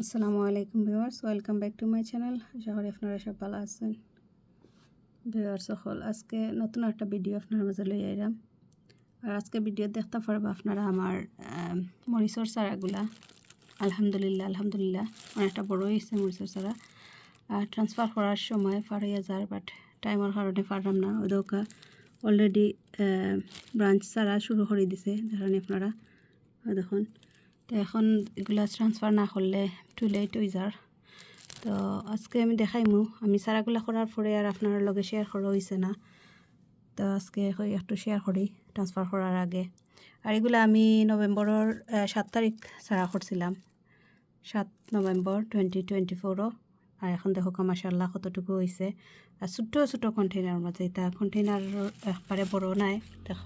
আসসালামু আলাইকুম viewers welcome back to my channel. আশা করি আপনারা সব ভালো আছেন। ভিউয়ার্স সকল আজকে নতুন একটা ভিডিও আপনার মাঝে লই আইলাম। আর আজকে ভিডিও দেখতে পারব আপনারা আমার আম, মরিচর চারাগুলা। আলহামদুলিল্লাহ আলহামদুলিল্লাহ। অনেকটা বড় হয়েছে মরিচর চারা। আর ট্রান্সফার করার সময় পারিয়া যার বাট টাইমের কারণে পারলাম না। ওই দোকা অলরেডি ব্রাঞ্চ চারা শুরু করে দিছে। দেখেন আপনারা দেখুন। তো এখন এগুলা ট্রান্সফার না করলে টু লেট হয়ে যার তো আজকে আমি দেখাইমু। আমি সারাগুলা করার পরে আর আপনার লগে শেয়ার করা হয়েছে না। তো আজকে একটু শেয়ার করি ট্রান্সফার করার আগে। আর এগুলো আমি আহ, সাত তারিখ সারা করছিলাম সাত নভেম্বর টোয়েন্টি টোয়েন্টি ফোরও আর এখন দেখো মাসাল্লাহ কতটুকু হয়েছে আর ছোট্ট ছোটো কন্টেনার মাঝে এটা কন্টেনার একবারে বড় নাই। দেখা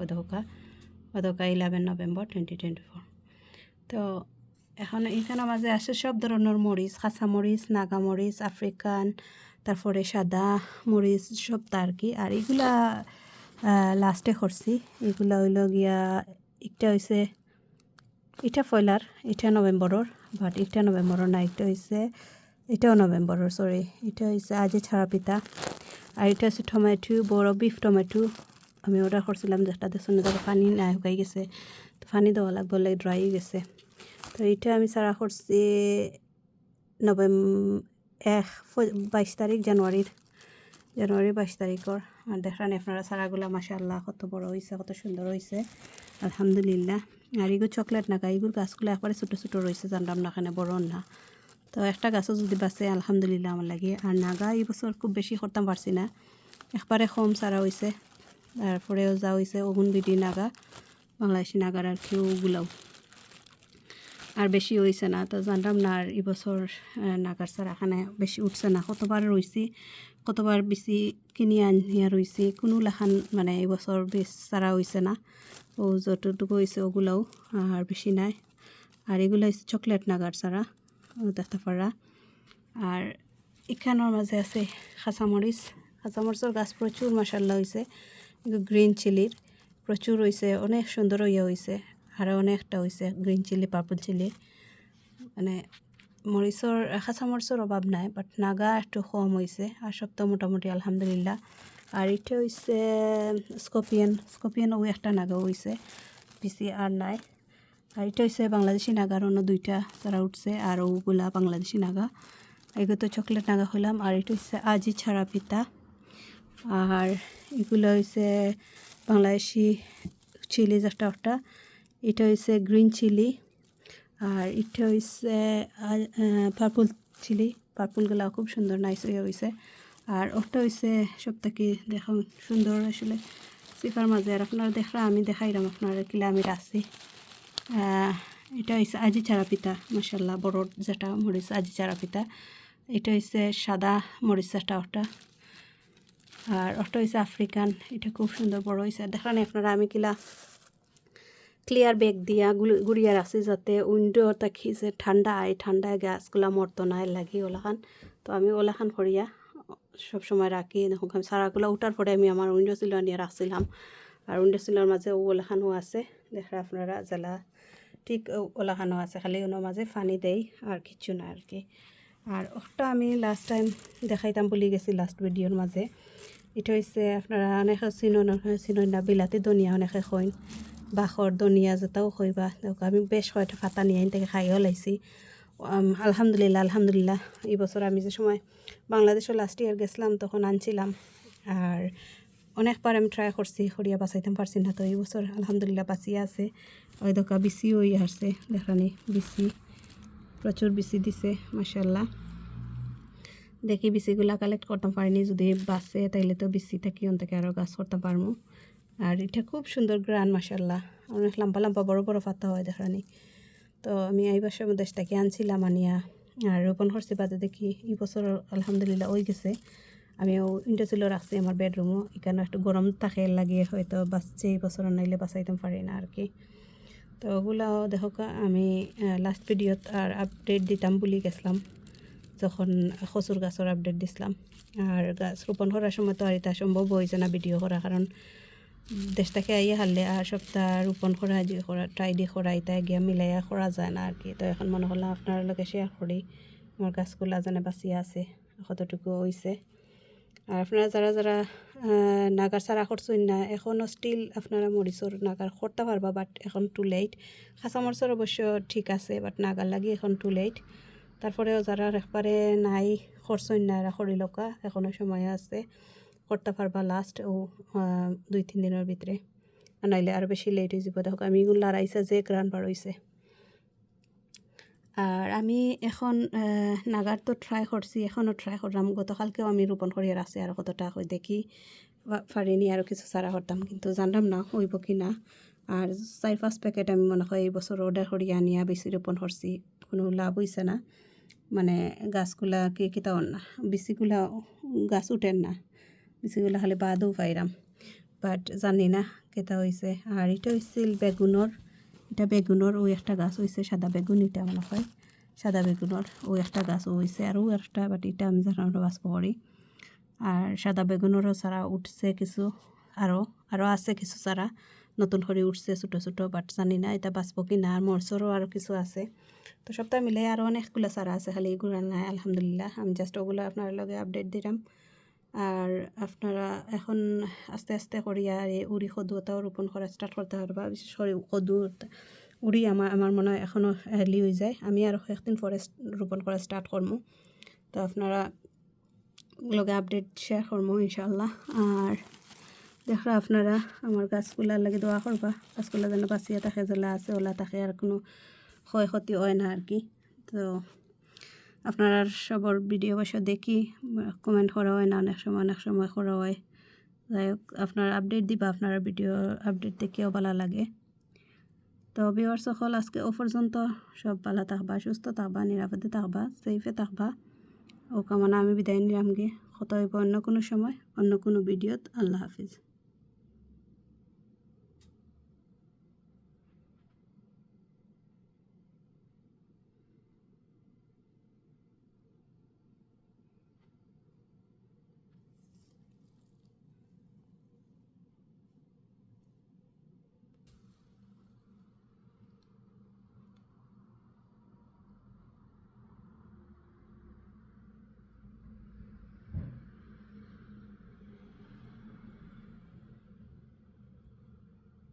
ওই দেখা eleven November twenty twenty four তো এখন এখানে মাঝে আছে সব ধরনের মরিচ, কাঁচা মরিচ, নাগা মরিচ, আফ্রিকান, তারপরে সাদা মরিচ, সব আর কি। আর এগুলা লাস্টে করছি। এগুলা হইল গিয়া, একটা হয়েছে এটা ফয়লার, এটা নভেম্বরের বাট এটা নভেম্বরের না এটা হয়েছে এটাও নভেম্বরের সরি এটা হয়েছে আজে ছাড়া পিতা। আর এটা হচ্ছে টমেটো, বড় বিফ টমেটো। আমি অর্ডার করছিলাম যেটা দেখুন দেখো পানি নাই শুকাই গেছে। তো পানি দেওয়া লাগবে লাগে ড্রাই গেছে। তো এটা আমি সারা করছি নভেম্বর এক বাইশ তারিখ জানুয়ারির জানুয়ারি বাইশ তারিখর আর দেখেন আপনারা সারাগুলা মাসাল্লাহ কত বড় হয়েছে কত সুন্দর হয়েছে আলহামদুলিল্লাহ। আর এগুলো চকলেট নাগা এগুলো গাছগুলো একবারে ছোটো ছোটো রয়েছে জানলাম না এখানে বড় না। তো একটা গাছও যদি বাঁচে, আলহামদুলিল্লাহ আমার লাগে। আর নাগা, এই বছর খুব বেশি করতাম পারছি না। একবারে কম সারা হয়েছে তারপরেও যা হয়েছে ওগুন বিডি নাগা বাংলাদেশি নাগার আর কি ওগুলাও আর বেশি হয়েছে না তো জানলাম না আর এবছর নাগার সার এখানে বেশি উঠছে না। কতবার রয়েছি কতবার বেশি কিনি আনিয়া রয়েছি কোনো লেখান মানে এবছর বেশ সারা হয়েছে না। ও যতটুকু হয়েছে ওগুলাও আর বেশি নাই। আর এগুলো হচ্ছে চকলেট নাগার সারা দেখতে পারা আর এখানের মাঝে আছে কাঁচামরিচ কাঁচামরিচের গাছ প্রচুর মশাল্লা হয়েছে গ্রিন চিলির প্রচুর হয়েছে অনেক সুন্দর ইয়ে হয়েছে আরও অনেকটা হয়েছে গ্রিন চিলি, পার্পল চিলি। মানে মরিচর, কাঁচা মরিচর অভাব নাই বাট নাগা একটু কম হয়েছে আর সব তো মোটামুটি, আলহামদুলিল্লাহ। আর এটা হয়েছে স্কপিয়ান স্কপিয়ান ও একটা নাগা হয়েছে বেশি আর নাই। আর এটা হচ্ছে বাংলাদেশি নাগার অন্য দুইটা যারা উঠছে, আর ওগুলা বাংলাদেশি নাগা। এগুলো তো চকলেট নাগা হইলাম, আর এটা হচ্ছে আজি ছাড়া পিতা। আর এগুলো হচ্ছে বাংলাদেশি চিলি যেটা ওটা এটা হচ্ছে গ্রিন চিলি আর এটা হচ্ছে পার্পল চিলি। পার্পলগুলা খুব সুন্দর, নাইস হয়ে হয়েছে আর ওটা হচ্ছে সব থেকে দেখা সুন্দর আসলে। সিফার মাঝে আর আপনারা দেখরা আমি দেখাইলাম আপনারা কিলা আমি রাখছি। এটা হচ্ছে আজি চারা পিতা মশাল্লা বড় যেটা মরিচ, আজি চারা পিতা। এটা হচ্ছে সাদা মরিচ যেটা ওটা আর ওটা হচ্ছে আফ্রিকান, এটা খুব সুন্দর বড় হয়েছে দেখেন আপনারা, আমি কিলা ক্লিয়ার ব্যাগ দিয়া গুড়িয়া রাখছি যাতে উইন্ডো যে ঠান্ডা আয় ঠান্ডায় গাছগুলা মরতো না লাগি ওলাখান। তো আমি ওলাখান করিয়া সব সময় রাখি, দেখুন সারাগুলো উঠার পরে আমি আমার উইন্ডো সিল নিয়ে রাখছিলাম। আর উইন্ডো সিলের মাঝে ওলাখানও আছে দেখা আপনারা জেলা ঠিক ওলাখানও আছে, খালি ওনার মাঝে পানি দেই, আর কিছু না আর কি। আর ওটা আমি লাস্ট টাইম দেখাইতাম বলি গেছি লাস্ট ভিডিওর মাঝে। এটা হচ্ছে আপনারা অনেকে চিনন চিনন না বিলাতি ধনিয়া অনেকে কইন বাঁহর ধনিয়া যেটাও দেখো আমি বেশ কয়টা ফাতা নিয়ে থেকে খাইও লাইছি আলহামদুলিল্লাহ আলহামদুলিল্লাহ এই বছর আমি যে সময় বাংলাদেশও লাস্ট ইয়ার গেছিলাম তখন আনছিলাম আর অনেকবার আমি ট্রাই করছি সরিয়া বাঁচাইতে পারছি না তো এই বছর আলহামদুলিল্লাহ বাঁচিয়ে আছে ওই দোকা বিসি ওই আসছে দেখানি বিসি প্রচুর বিসি দিছে মাসাল্লাহ দেখি বিসিগুলা কালেক্ট করতে পারিনি, যদি বাসে তাইলে তো বিসি থাকি অন আরও গাছ করতে পারব আর এটা খুব সুন্দর গ্রান মাসাল্লাহ অনেক লম্বা লম্বা বড় বড় পাতা হয় দেখানি তো আমি এই বছর দেশ থেকে আনছিলাম, আনিয়া। আর রোপণ করছি বাদে দেখি এই বছর আলহামদুলিল্লাহ ওই গেছে। আমি উইন্ডো ছিল রাখছি আমার বেডরুমও এখানে একটু গরম থাকে লাগিয়ে হয়তো বাঁচছে এই বছর, নাইলে বাঁচাইতে পারি না আর কি। তো ওগুলো দেখো, আমি লাস্ট ভিডিওত আর আপডেট দিতাম বলি গেছিলাম। যখন কচুর গাছের আপডেট দিছিলাম আর গাছ রোপণ করার সময় তো আর এটা সম্ভব হয়েছে না ভিডিও করা কারণ দেশ থেকে আইয়া হারলে আর সপ্তাহ রোপণ করা যে করা ট্রাই দিয়ে করা এটা গিয়া মিলাইয়া করা যায় না আর কি তো এখন মনে করলাম আপনার লগে শেয়ার করি আমার গাছগুলা জানে বাঁচিয়ে আছে কতটুকু হয়েছে আর আপনারা যারা যারা নাগার সারা করছেন না এখনও স্টিল আপনারা মরিচর নাগার করতে পারবা বাট এখন টু লেট খাঁচা মরিচর অবশ্য ঠিক আছে বাট নাগার লাগি এখন টু লেট তারপরেও যারা একবারে নাই, করছেন না করি লোকা এখনও সময় আছে। করতে পারবা লাস্ট ও দুই, তিন দিনের ভিতরে। আর নাইলে আরও বেশি লেট হয়ে যাব। দেখো, আমি এগুলো লড়াইছে যে গ্রান হয়েছে আর আমি এখন নাগার তো ট্রাই করছি এখনও ট্রাই করলাম। গতকালকেও আমি রোপণ করিয়ার আছে আর কতটা হয় দেখি। পারিনি আরও কিছু সারা করতাম, কিন্তু জানলাম না, হইব কি না। আর চার, পাঁচ প্যাকেট আমি মনে হয় এই বছর অর্ডার করি, আনিয়া বেশি রোপণ করছি, কোনো লাভ হইছে না। মানে গাছগুলা কি কিতাও না, বেশিগুলা গাছ উঠেন না, বেশিগুলা খালি বাদও পাইরাম। বাট জানি না কেতা হয়েছে আর এটা হয়েছিল বেগুনের, এটা বেগুনের ওই একটা গাছ হয়েছে সাদা বেগুন এটা মনে হয়। সাদা বেগুনের ওই একটা গাছ হয়েছে আর ওই একটা বাট এটা আমি জানানো বাঁচব করি। আর সাদা বেগুনেরও সারা উঠছে কিছু, আরও আরও আছে কিছু সারা নতুন করে উঠছে, ছোটো ছোটো বাট জানি না এটা বাঁচব কি না, আর মরচরও আরও কিছু আছে। তো সপ্তাহ মিলে আরও অনেকগুলো সারা আছে, খালি এগুলো নাই, আলহামদুলিল্লাহ। আমি জাস্ট ওগুলো আপনার লগে আপডেট দিলাম আর আপনারা এখন আস্তে আস্তে করিয়া এই উড়ি সদুটাও রোপণ করা স্টার্ট করতে পারবা বিশেষ করে সদু উড়ি আমার আমার মনে হয় এখনও এর্লি হয়ে যায়। আমি আরও একদিন পরে রোপণ করা স্টার্ট করব তো আপনারা লগে আপডেট শেয়ার করব ইনশাল্লাহ আর দেখরা আপনারা আমার গাছগুলার লাগে দোয়া করবা গাছগুলা যেন বাঁচিয়ে থাকে যেলা আছে, ওলা থাকে আর কোনো ক্ষয়ক্ষতি হয় না আর কি। তো আপনারা সবার ভিডিও বসে দেখি কমেন্ট করা হয় না, অনেক সময় অনেক সময় করা হয়। যাই হোক, আপনারা আপডেট দিবা, আপনারা ভিডিও আপডেট দেখিও ভালো লাগে। তো বিওয়ার সকল, আজকে ও পর্যন্ত সব ভালো থাকবা, সুস্থ থাকবা নিরাপদে থাকবা সেফে থাকবা। ও কামনা আমি বিদায় নিলামগে। কত হইব অন্য কোনো সময়, অন্য কোনো ভিডিওত আল্লাহ হাফিজ।